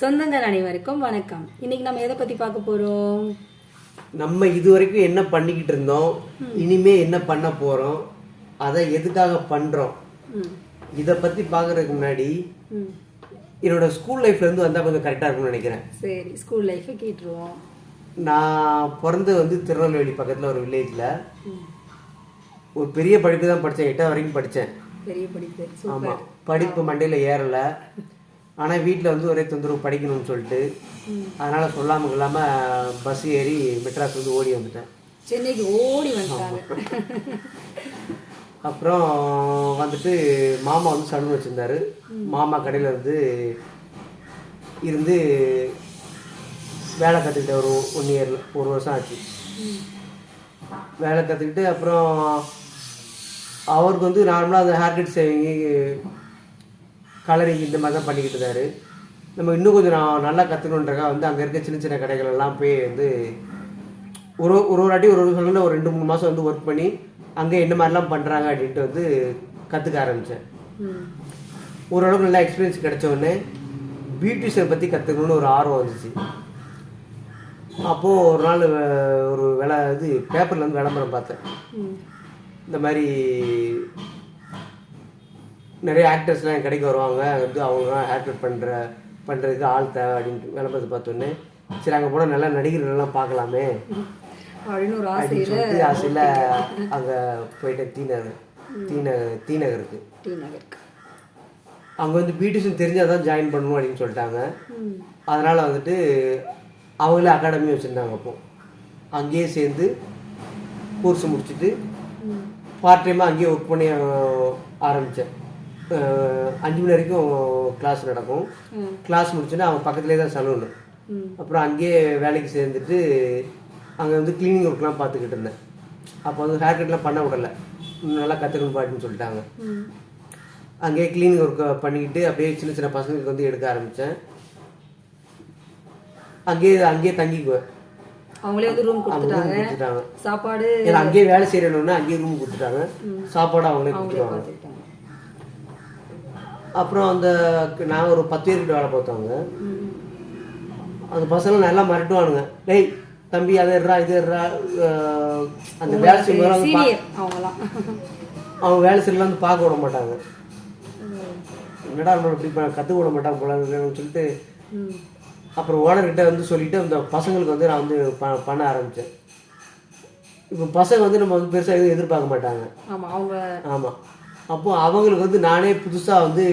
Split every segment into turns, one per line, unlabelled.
சொந்தங்கள் அனைவருக்கும் வணக்கம். இன்னைக்கு நம்ம எதை பத்தி பார்க்க போறோம்?
நம்ம இது வரைக்கும் என்ன பண்ணிக்கிட்டு இருந்தோம்? இனிமே என்ன பண்ண போறோம்? அதை எதுக்காக பண்றோம்? இதை பத்தி பார்க்கறதுக்கு முன்னாடி. என்னோட ஸ்கூல் லைஃப்ல இருந்து வந்தா கொஞ்சம் கரெக்டா இருக்கும்னு நினைக்கிறேன்.
சரி ஸ்கூல் லைஃப் கேட்டுருவோம்.
நான் பிறந்து வந்து திருநெல்வேலி பக்கத்துல ஒரு வில்லேஜ்ல ஒரு பெரிய படிப்பு தான் படித்தேன். எட்டாவது வரைக்கும் படித்தேன்.
பெரிய படிப்பு.
ஆமா.
சூப்பர்
படிப்பு மண்டையில ஏறல. ஆனா வீட்ல வந்து ஒரே தொந்தரவு படிக்கணும்னு சொல்லிட்டு அதனால சொல்லாம இல்லாம பஸ் ஏறி மெட்ராஸ் வந்து ஓடி வந்துட்டேன்.
சென்னைக்கு ஓடி வந்துட்டாங்க.
அப்புறம் வந்துட்டு மாமா வந்து சலூன் வச்சிருந்தாரு. மாமா கடையில் இருந்து இருந்து வேலை கற்றுக்கிட்டேன் ஒரு ஒன் இயர் ஒரு வருஷம் ஆச்சு. வேலை கற்றுக்கிட்டு அப்புறம் அவருக்கு வந்து நார்மலாக அந்த ஹேர் கட் சேவிங்கு கலரிங் இந்த மாதிரி தான் பண்ணிக்கிட்டு இருந்தாரு நம்ம இன்னும் கொஞ்சம் நான் நல்லா கற்றுக்கணுன்றக்கா வந்து அங்கே இருக்க சின்ன சின்ன கடைகள் எல்லாம் போய் வந்து ஒரு ஒரு ஒரு வாட்டி ஒரு ஒரு சொல்லுங்க ஒரு ரெண்டு மூணு மாதம் வந்து ஒர்க் பண்ணி அங்கே என்ன மாதிரிலாம் பண்ணுறாங்க அப்படின்ட்டு வந்து கற்றுக்க ஆரம்பித்தேன் ஓரளவுக்கு நல்லா எக்ஸ்பீரியன்ஸ் கிடைச்ச உடனே பியூட்டிஷியன் பற்றி கற்றுக்கணும்னு ஒரு ஆர்வம் வந்துச்சு. அப்போது ஒரு நாள் ஒரு வேலை இது பேப்பரில் வந்து விளம்பரம் பார்த்தேன். இந்த மாதிரி நிறைய ஆக்டர்ஸ்லாம் என் கடைக்கு வருவாங்க. வந்து அவங்களாம் ஹேர் கட் பண்ணுற பண்ணுறதுக்கு ஆள் தேவை அப்படின்ட்டு விளம்பரத்தை பார்த்தோன்னே சரி அங்கே போனால் நல்லா நடிகர்கள்லாம் பார்க்கலாமே
அப்படின்னு ஒரு ஆசையில
சொல்லிட்டு ஆசையில் அங்கே போயிட்டேன் T Nagar T Nagar T நகருக்கு.
டி நகருக்கு.
அங்கே வந்து பியூட்டிஷியன் தெரிஞ்சால் தான் ஜாயின் பண்ணணும் அப்படின்னு சொல்லிட்டாங்க. அதனால் வந்துட்டு அவங்களே அகாடமி வச்சுருந்தாங்க அப்போ. அங்கேயே சேர்ந்து கோர்ஸ் முடிச்சுட்டு பார்ட் டைமாக அங்கேயே ஒர்க் பண்ணி ஆரம்பித்தேன் அஞ்சு மணி வரைக்கும் கிளாஸ் நடக்கும். கிளாஸ் முடிச்சுட்டு அவங்க பக்கத்துலேயே தான் சலூன் அப்புறம் அங்கேயே வேலைக்கு சேர்ந்துட்டு அங்கே வந்து க்ளீனிங் ஒர்க்லாம் பார்த்துக்கிட்டு இருந்தேன். அப்போ வந்து ஹேர் கட்லாம் பண்ண விடல. நல்லா கற்றுக்கணும் பாட்டுன்னு சொல்லிட்டாங்க. அங்கேயே க்ளீனிங் ஒர்க் பண்ணிக்கிட்டு அப்படியே சின்ன சின்ன பசங்களுக்கு வந்து எடுக்க ஆரம்பித்தேன் அங்கேயே அங்கேயே தங்கிக்குவேன்.
அவங்களே வந்து ரூம் கொடுத்துட்டாங்க. சாப்பாடு
அங்கேயே வேலை செய்யணும்னா அங்கேயே ரூம் கொடுத்துட்டாங்க. சாப்பாடு அவங்களே கொடுத்துருவாங்க. அப்புறம் அந்த நான் ஒரு பத்து பேர்கிட்ட வேலை பார்த்தவங்க. அந்த பசங்க நல்லா மிரட்டுவானுங்க. டேய் தம்பி அதை இது அஹ் அந்த வேலை
அவங்களாம்
அவங்க வேலை செய்யலாம் வந்து பார்க்க விட மாட்டாங்க. என்னடா நம்ம இப்படி கற்றுக்க விட மாட்டாங்க போல சொல்லிட்டு அப்புறம் ஓனர்கிட்ட வந்து சொல்லிட்டு அந்த பசங்களுக்கு வந்து நான் வந்து ப- பண்ண ஆரம்பித்தேன் இப்போ பசங்க வந்து நம்ம வந்து பெருசாக எதுவும் எதிர்பார்க்க மாட்டாங்க.
ஆமா அவங்க
ஆமாம் அப்போ அவங்களுக்கு வந்து நானே புதுசாக வந்து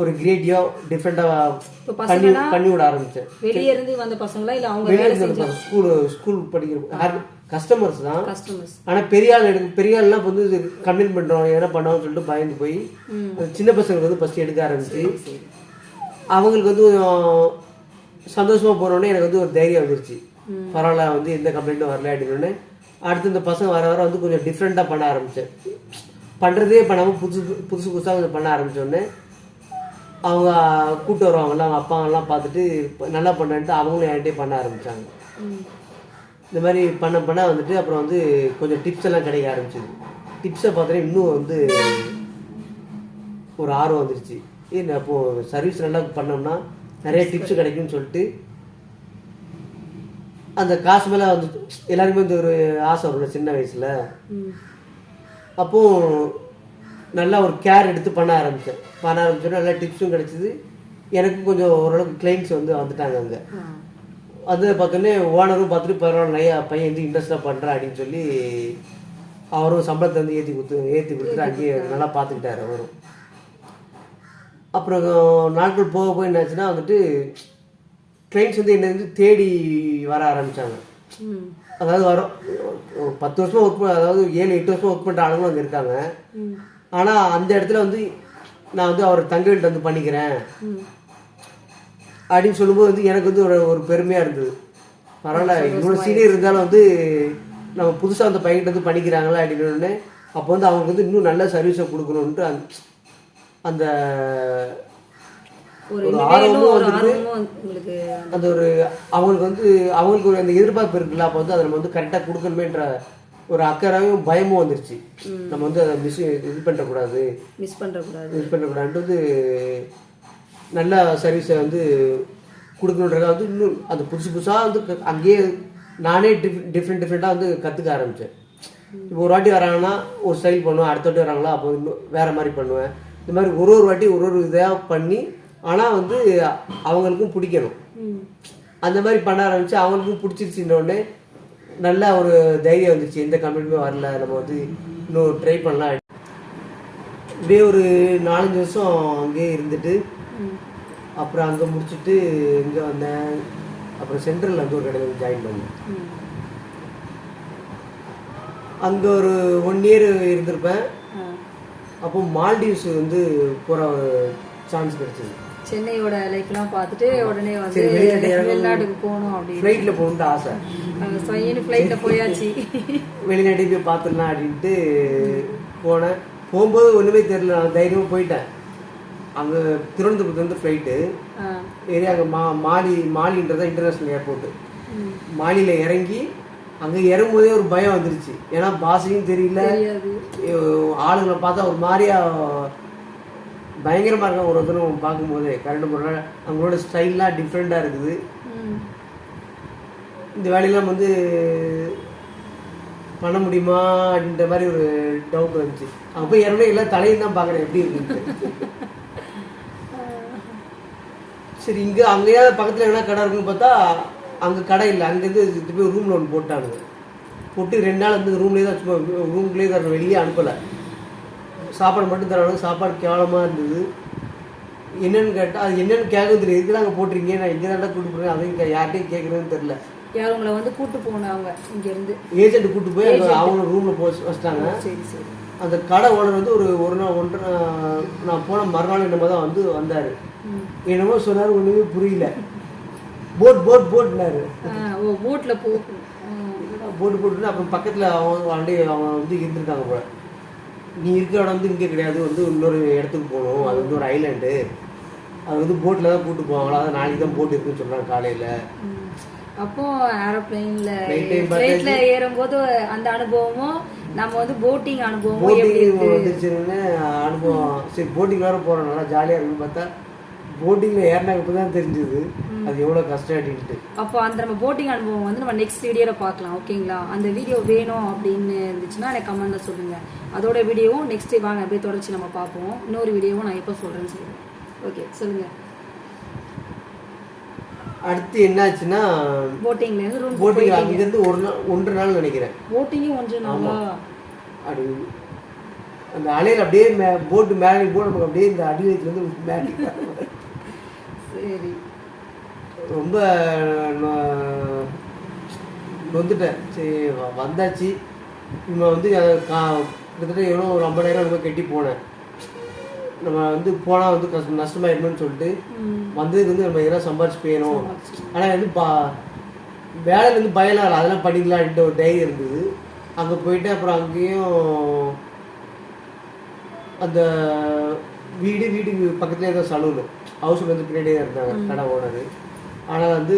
ஒரு கிரியேட்டிவாக டிஃப்ரெண்ட்டாக பண்ணி பண்ணி விட ஆரம்பித்தேன்
வெளியே இருந்து வந்த பசங்களா இல்ல அவங்க
வெளியே இருந்து ஸ்கூல் ஸ்கூல் படிக்கிற கஸ்டமர்ஸ் தான்.
கஸ்டமர்ஸ்
ஆனால் பெரிய ஆள் எடுக்க பெரிய ஆள்லாம் வந்து கம்ப்ளைண்ட் பண்ணுறோம் எதனா பண்ணோம்னு சொல்லிட்டு பயந்து போய் சின்ன பசங்களுக்கு வந்து ஃபஸ்ட்டு எடுக்க ஆரம்பிச்சு. அவங்களுக்கு வந்து சந்தோஷமாக போனோடனே எனக்கு வந்து ஒரு தைரியம் வந்துருச்சு. பரவாயில்ல வந்து எந்த கம்ப்ளைண்ட்டும் வரல அப்படின்னு அடுத்து இந்த பசங்க வர வர வந்து கொஞ்சம் டிஃப்ரெண்ட்டாக பண்ண ஆரம்பித்தேன் பண்ணுறதே பண்ணாமல் புதுசு புதுசு புதுசாக கொஞ்சம் பண்ண ஆரம்பித்தோடனே அவங்க கூட்டு வருவாங்கல்ல அவங்க அப்பாங்கெல்லாம் பார்த்துட்டு நல்லா பண்ணன்ட்டு அவங்களும் என்கிட்டயே பண்ண ஆரம்பித்தாங்க இந்த மாதிரி பண்ண பண்ண வந்துட்டு அப்புறம் வந்து கொஞ்சம் டிப்ஸ் எல்லாம் கிடைக்க ஆரம்பிச்சது. டிப்ஸை பார்த்தோன்னா இன்னும் வந்து ஒரு ஆர்வம் வந்துருச்சு. ஏ நான் அப்போ சர்வீஸ் நல்லா பண்ணோம்னா நிறைய டிப்ஸ் கிடைக்கும்னு சொல்லிட்டு அந்த காசு மேலே வந்து எல்லாருக்குமே வந்து ஒரு ஆசை வரும்ல சின்ன வயசில். அப்போது நல்லா ஒரு கேர் எடுத்து பண்ண ஆரம்பித்தேன் பண்ண ஆரம்பிச்சோன்னா நல்லா டிப்ஸும் கிடைச்சிது. எனக்கும் கொஞ்சம் ஓரளவுக்கு கிளைண்ட்ஸ் வந்து வந்துட்டாங்க அங்கே. அது பார்த்தோன்னே ஓனரும் பார்த்துட்டு பரவாயில்ல நிறையா பையன் வந்து இன்ட்ரெஸ்டாக பண்ணுறான் அப்படின்னு சொல்லி அவரும் சம்பளத்தை வந்து ஏற்றி கொடுத்து ஏற்றி கொடுத்துட்டு அங்கேயே நல்லா பார்த்துக்கிட்டாரு அவரும். அப்புறம் நாட்கள் போக போய் என்னாச்சுன்னா வந்துட்டு கிளைண்ட்ஸ் வந்து என்னை வந்து தேடி வர ஆரம்பித்தாங்க அதாவது வரும். ஒரு பத்து வருஷமாக ஒர்க் பண்ண அதாவது ஏழு எட்டு வருஷமாக ஒர்க் பண்ணுற ஆளுங்களும் அங்கே இருக்காங்க. ஆனால் அந்த இடத்துல வந்து நான் வந்து அவர் தங்க வீட்டில் வந்து பண்ணிக்கிறேன். அப்படின்னு சொல்லும்போது வந்து எனக்கு வந்து ஒரு ஒரு பெருமையாக இருந்தது. பரவாயில்ல இவ்வளோ சீனியர் இருந்தாலும் வந்து நம்ம புதுசாக அந்த பையன்கிட்ட வந்து பண்ணிக்கிறாங்களா அப்படின்னு அப்போ வந்து அவங்களுக்கு வந்து இன்னும் நல்ல சர்வீஸை கொடுக்கணுன்ட்டு அந்த அந்த
ஒரு
ஆர்வமும் வந்துட்டு அந்த ஒரு அவங்களுக்கு வந்து அவங்களுக்கு ஒரு அந்த எதிர்பார்ப்பு இருக்குல்ல அப்போ வந்து அதை நம்ம வந்து கரெக்டாக கொடுக்கணுமேன்ற ஒரு அக்கறையும் பயமும் வந்துருச்சு. நம்ம வந்து அதை மிஸ் இது பண்ணக்கூடாது.
மிஸ் பண்றக்கூடாது
இது பண்ணக்கூடாதுன்றது நல்ல சர்வீஸை வந்து கொடுக்கணுன்றத வந்து இன்னும் அது புதுசு புதுசாக வந்து அங்கேயே நானே டிஃப் டிஃப்ரெண்ட் டிஃப்ரெண்ட்டாக வந்து கற்றுக்க ஆரம்பித்தேன் இப்போ ஒரு வாட்டி வராங்கன்னா ஒரு ஸ்டைல் பண்ணுவேன் அடுத்த வாட்டி வராங்களா அப்போ இன்னும் வேறு மாதிரி பண்ணுவேன். இந்த மாதிரி ஒரு ஒரு வாட்டி ஒரு ஒரு இதாக பண்ணி ஆனால் வந்து அவங்களுக்கும் பிடிக்கணும். அந்த மாதிரி பண்ண ஆரம்பிச்சு அவங்களுக்கும் பிடிச்சிருச்சுன்ற உடனே நல்ல ஒரு தைரியம் வந்துச்சு. எந்த கம்ப்ளைண்ட்டுமே வரல. நம்ம வந்து இன்னும் ட்ரை பண்ணலாம். இப்படியே ஒரு நாலஞ்சு வருஷம் அங்கேயே இருந்துட்டு அப்புறம் அங்கே முடிச்சுட்டு இங்கே வந்தேன். அப்புறம் சென்ட்ரலில் வந்து ஒரு கடையில் ஜாயின் பண்ணேன். அங்கே ஒரு ஒன் இயர் இருந்திருப்பேன். அப்போ மால்டீவ்ஸ் வந்து போகிற ஒரு சான்ஸ் கிடைச்சிது.
சென்னையோட லைஃப்லாம் பார்த்துட்டு உடனே வந்து. வெளிநாட்டுக்கு போகணும் அப்படின்னு.
ஃப்ளைட்டில் போகணுன்ட்டு ஆசை.
சொயின்னு ஃப்ளைட்டில் போயாச்சு.
வெளிநாட்டுக்கு போய் பார்த்துடலாம் அப்படின்ட்டு போனேன். போகும்போது ஒன்றுமே தெரியல. நான் தைரியமாக போயிட்டேன். அங்கே திருவனந்தபுரத்துலேருந்து ஃப்ளைட்டு. ஏறி அங்கே மா மாலி மாலின்றதா இன்டர்நேஷ்னல் ஏர்போர்ட்டு. மாலியில் இறங்கி அங்கே இறங்கும்போதே ஒரு பயம் வந்துருச்சு. ஏன்னா பாஷையும் தெரியல. ஆளுங்களை பார்த்தா ஒரு மாதிரியா பயங்கரமாக இருக்காங்க ஒரு ஒருத்தரும் பார்க்கும்போதே. கரண்ட் முறை அவங்களோட ஸ்டைல்லாம் டிஃப்ரெண்ட்டாக இருக்குது. இந்த வேலையெல்லாம் வந்து பண்ண முடியுமா அப்படின்ற மாதிரி ஒரு டவுட் வந்துச்சு. அங்கே போய் இறங்க எல்லாம் தலையும் தான் பார்க்குறேன் எப்படி இருக்குன்ட்டு. சரி இங்கே அங்கேயாவது பக்கத்தில் எங்கன்னா கடை இருக்குன்னு பார்த்தா அங்கே கடை இல்லை. அங்கேருந்து போய் ரூமில் ஒன்று போட்டானுங்க போட்டு ரெண்டு நாள் வந்து ரூம்லேயே தான் சும்மா ரூம்லேயே தான் வெளியே அனுப்பலை. சாப்பாடு மட்டும் தரானுங்க சாப்பாடு கேவலமாக இருந்தது. என்னன்னு கேட்டால் அது என்னன்னு கேட்க தெரியும் எதுக்கு அங்கே போட்டிருக்கீங்க? நான் இங்கே தாண்டா கூட்டு போகிறேன் அதையும் யார்கிட்டயும் கேட்குறதுன்னு தெரில
யார் உங்களை வந்து கூட்டு போனாங்க இங்க இருந்து
ஏஜென்ட் கூட்டு போய் அங்கே அவங்க ரூமில் போ வச்சிட்டாங்க.
சரி சரி.
அந்த கடை ஓனர் வந்து ஒரு ஒரு நாள் ஒன்றரை நான் போன மறுநாள் என்னமோ தான் வந்து வந்தார். என்னமோ சொன்னார் ஒன்றுமே புரியல. போட் போட் போட்னாரு
போட்ல போ.
போட்டு போட்டுன்னு அப்புறம் பக்கத்தில் அவங்க அவங்க வந்து இருந்திருக்காங்க போல. நீ இருக்கிற இடம் வந்து இங்கே கிடையாது. வந்து இன்னொரு இடத்துக்கு போகணும். அது வந்து ஒரு ஐலாண்டு அது வந்து போட்டில் தான் கூட்டு போவாங்களா? அதான் நாளைக்கு தான் போட் இருக்குன்னு சொல்கிறாங்க காலையில்.
அப்போ ஏரோப்ளைன்ல ஃபிளைட்ல ஏறும்போது அந்த அனுபவமும் நம்ம வந்து போட்டிங் அனுபவமும் எப்படி
போட்டிங் வந்துச்சுன்னு அனுபவம். சரி போட்டிங் வேறு போகிறோம் நல்லா ஜாலியாக இருக்குன்னு பார்த்தா போட்டிங்கில் ஏறினாங்க இப்போ தான் தெரிஞ்சுது அது எவ்வளோ கஷ்டம் அப்படின்ட்டு
அப்போ அந்த நம்ம போட்டிங் அனுபவம் வந்து நம்ம நெக்ஸ்ட் வீடியோல பார்க்கலாம் ஓகேங்களா? அந்த வீடியோ வேணும் அப்படின்னு இருந்துச்சுன்னா எனக்கு கமெண்ட்ல சொல்லுங்க. அதோட வீடியோவும் நெக்ஸ்ட் வாங்க அப்படியே தொடர்ச்சி நம்ம பார்ப்போம். இன்னொரு வீடியோவும் நான் எப்போ சொல்றேன்னு சொல்லுங்க. ஓகே சொல்லுங்க.
அடுத்து என்னாச்சுன்னா
போட்டிங்ல இருந்து ரூம்
போட்டிங் அங்கேருந்து ஒரு நாள் ஒன்றரை நாள் நினைக்கிறேன்.
போட்டிங்கும் ஒன்று நாளா?
அப்படி அந்த அலையில் அப்படியே மே போட்டு மேலே போட்டு நமக்கு அப்படியே இந்த அடி வயசுலேருந்து மேலே
சரி
ரொம்ப நொந்துட்டேன். சரி வந்தாச்சு. நம்ம வந்து கா கிட்டத்தட்ட எவ்வளோ ஒரு ஐம்பதாயிரம் நம்ம கட்டி போனேன். நம்ம வந்து போனால் வந்து கஷ்டம் நஷ்டமாயிருமேன்னு சொல்லிட்டு. வந்ததுக்கு வந்து நம்ம எதனா சம்பாரிச்சு போயிடும் ஆனால் வந்து பா வேலையில வந்து பயம்லாம் இல்லை. அதெல்லாம் பண்ணிக்கலாம்ன்ற ஒரு தைரியம் இருந்தது. அங்கே போயிட்டு அப்புறம் அங்கேயும் அந்த வீடு வீட்டுக்கு பக்கத்துலேயே தான் சலூனு ஹவுஸ் வந்து பின்னாடியே தான் இருந்தாங்க கடை ஓனர் ஆனால் வந்து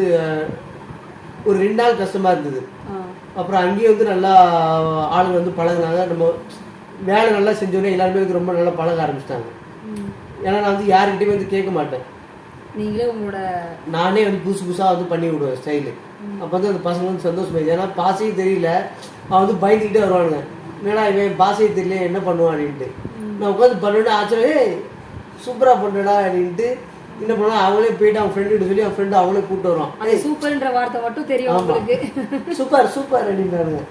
ஒரு ரெண்டு நாள் கஷ்டமாக இருந்தது. அப்புறம் அங்கேயும் வந்து நல்லா ஆளுங்க வந்து பழகுனாங்க. நம்ம வேலை நல்லா செஞ்சோன்னே எல்லாருமே வந்து ரொம்ப நல்லா பழக ஆரம்பிச்சிட்டாங்க. ஏன்னா நான் வந்து யாருக்கிட்டையுமே வந்து கேட்க மாட்டேன்.
நீங்களே உங்களோட
நானே வந்து புதுசு புதுசாக வந்து பண்ணி விடுவேன் ஸ்டைலு அப்போ வந்து அந்த பசங்க வந்து சந்தோஷமாயிடுச்சு ஏன்னா பாசையும் தெரியல. அவன் வந்து பயந்துக்கிட்டே வருவானுங்க. என்னடா இவன் பாசையே தெரியல என்ன பண்ணுவான் அப்படின்ட்டு. நான் உட்காந்து பண்ணிட்டு ஆச்சரியம். சூப்பராக பண்ணுடா அப்படின்ட்டு என்ன பண்ணுவான் அவங்களே போயிட்டு அவன் ஃப்ரெண்டு சொல்லி அவன் ஃப்ரெண்டு அவங்களே கூப்பிட்டு வருவான்.
அந்த சூப்பர்ன்ற வார்த்தை மட்டும் தெரியும் உங்களுக்கு.
சூப்பர் சூப்பர் அப்படின்றானுங்க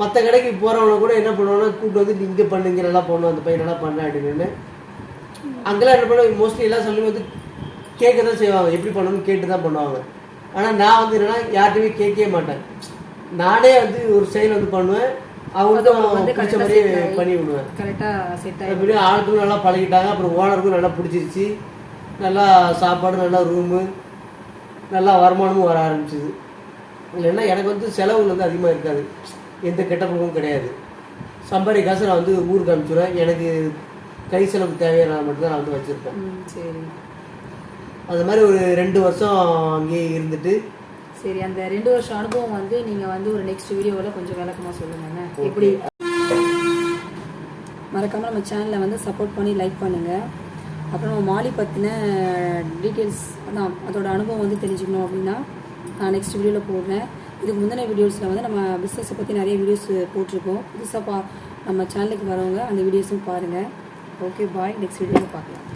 மற்ற கடைக்கு போகிறவங்க கூட என்ன பண்ணுவாங்கன்னா கூப்பிட்டு வந்து நீ இங்கே பண்ணுங்க நல்லா பண்ணுவோம் அந்த பையன் நல்லா பண்ண அப்படின்னு. அங்கெல்லாம் என்ன பண்ணுவாங்க மோஸ்ட்லி எல்லாம் சொல்லி வந்து கேட்க தான் செய்வாங்க. எப்படி பண்ணணும்னு கேட்டு தான் பண்ணுவாங்க. ஆனால் நான் வந்து என்னன்னா யார்கிட்டயுமே கேட்கவே மாட்டேன். நானே வந்து ஒரு செயல் வந்து பண்ணுவேன். அவங்களுக்கும்
வந்து
பிடிச்ச
கரெக்டாக
மாதிரியே
ஆகி
பண்ணி விடுவேன்
கரெக்டா செட் ஆகி
ஆளுக்கும் நல்லா பழகிட்டாங்க. அப்புறம் ஓனருக்கும் நல்லா பிடிச்சிருச்சு. நல்லா சாப்பாடு நல்லா ரூமு நல்லா வருமானமும் வர ஆரம்பிச்சுது. இல்லைன்னா எனக்கு வந்து செலவுகள் வந்து அதிகமாக இருக்காது. எந்த கெட்ட பழக்கமும் கிடையாது. சம்பாதி காசு நான் வந்து ஊருக்கு அனுப்பிச்சுடுவேன். எனக்கு கை செலவுக்கு தேவையான மட்டும் தான் நான் வந்து வச்சுருப்பேன்.
சரி.
அது மாதிரி ஒரு ரெண்டு வருஷம் அங்கேயே இருந்துட்டு
சரி அந்த ரெண்டு வருஷம் அனுபவம் வந்து நீங்க வந்து ஒரு நெக்ஸ்ட் வீடியோவில் கொஞ்சம் விளக்கமா சொல்லுங்க என்ன எப்படி? மறக்காம நம்ம சேனலை வந்து சப்போர்ட் பண்ணி லைக் பண்ணுங்க. அப்புறம் நம்ம மாலி பற்றின டீட்டெயில்ஸ் அதான் அதோட அனுபவம் வந்து தெரிஞ்சுக்கணும் அப்படின்னா நான் நெக்ஸ்ட் வீடியோவில் போடுறேன். இதுக்கு முந்தின வீடியோஸில் வந்து நம்ம பிஸ்னஸை பற்றி நிறைய வீடியோஸ் போட்டிருக்கோம். புதுசாக பா நம்ம சேனலுக்கு வரவங்க அந்த வீடியோஸும் பாருங்கள் ஓகே பாய் நெக்ஸ்ட் வீடியோவில் பார்க்கலாம்.